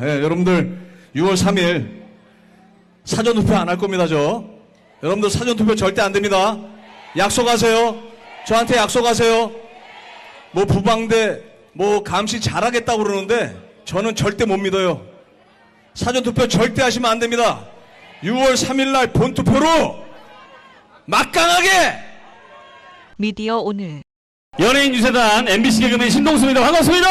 예, 여러분들 6월 3일 사전 투표 안 할 겁니다, 저. 여러분들 사전 투표 절대 안 됩니다. 약속하세요. 저한테 약속하세요. 뭐 부방대 뭐 감시 잘하겠다고 그러는데 저는 절대 못 믿어요. 사전 투표 절대 하시면 안 됩니다. 6월 3일 날 본투표로 막강하게 미디어 오늘 연예인 유세단 MBC 개그맨 신동수입니다. 반갑습니다.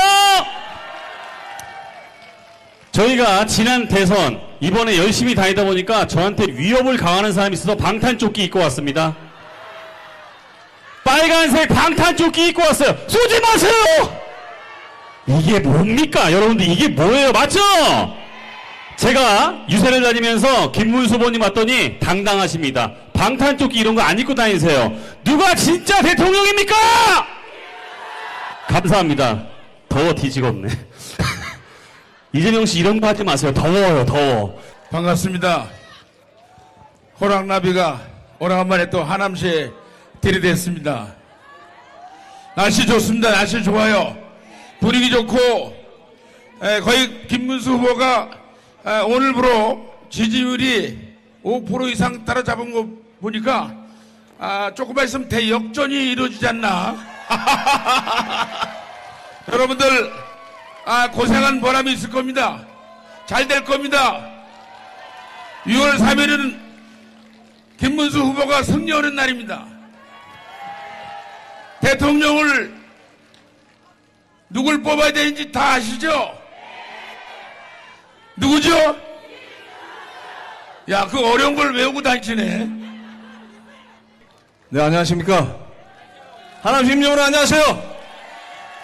저희가 지난 대선 이번에 열심히 다니다 보니까 저한테 위협을 가하는 사람이 있어서 방탄조끼 입고 왔습니다. 빨간색 방탄조끼 입고 왔어요. 쏘지 마세요. 이게 뭡니까? 여러분들 이게 뭐예요? 맞죠? 제가 유세를 다니면서 김문수 후보님 왔더니 당당하십니다. 방탄조끼 이런 거 안 입고 다니세요. 누가 진짜 대통령입니까? 감사합니다. 더워 뒤지겠네. 이재명 씨 이런 거 하지 마세요. 더워요, 더워. 반갑습니다. 호랑나비가 오래간만에 또 하남시에 들이댔습니다. 날씨 좋습니다. 날씨 좋아요. 분위기 좋고 에, 거의 김문수 후보가 에, 오늘부로 지지율이 5% 이상 따라잡은 거 보니까 아, 조금만 있으면 대역전이 이루어지지 않나. 여러분들 아, 고생한 보람이 있을 겁니다. 잘 될 겁니다. 6월 3일은 김문수 후보가 승리하는 날입니다. 대통령을 누굴 뽑아야 되는지 다 아시죠? 누구죠? 야, 그 어려운 걸 외우고 다니시네. 네, 안녕하십니까. 하남 심정으로 안녕하세요.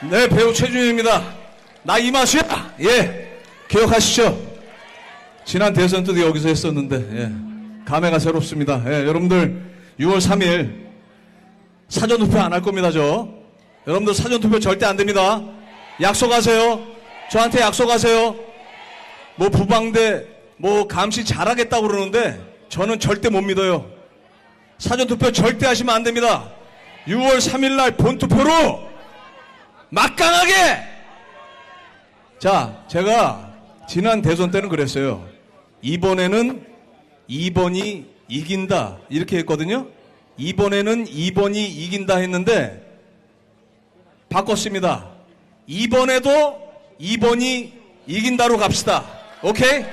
네, 배우 최준입니다. 나 이마수야. 예, 기억하시죠? 지난 대선 때도 여기서 했었는데, 예, 감회가 새롭습니다. 예, 여러분들 6월 3일 사전 투표 안 할 겁니다, 저. 여러분들 사전 투표 절대 안 됩니다. 약속하세요. 저한테 약속하세요. 뭐 부방대 뭐 감시 잘하겠다고 그러는데 저는 절대 못 믿어요. 사전 투표 절대 하시면 안 됩니다. 6월 3일 날 본투표로 막강하게 자, 제가 지난 대선 때는 그랬어요. 이번에는 2번이 이긴다. 이렇게 했거든요. 이번에는 2번이 이긴다 했는데 바꿨습니다. 이번에도 2번이 이긴다로 갑시다. 오케이?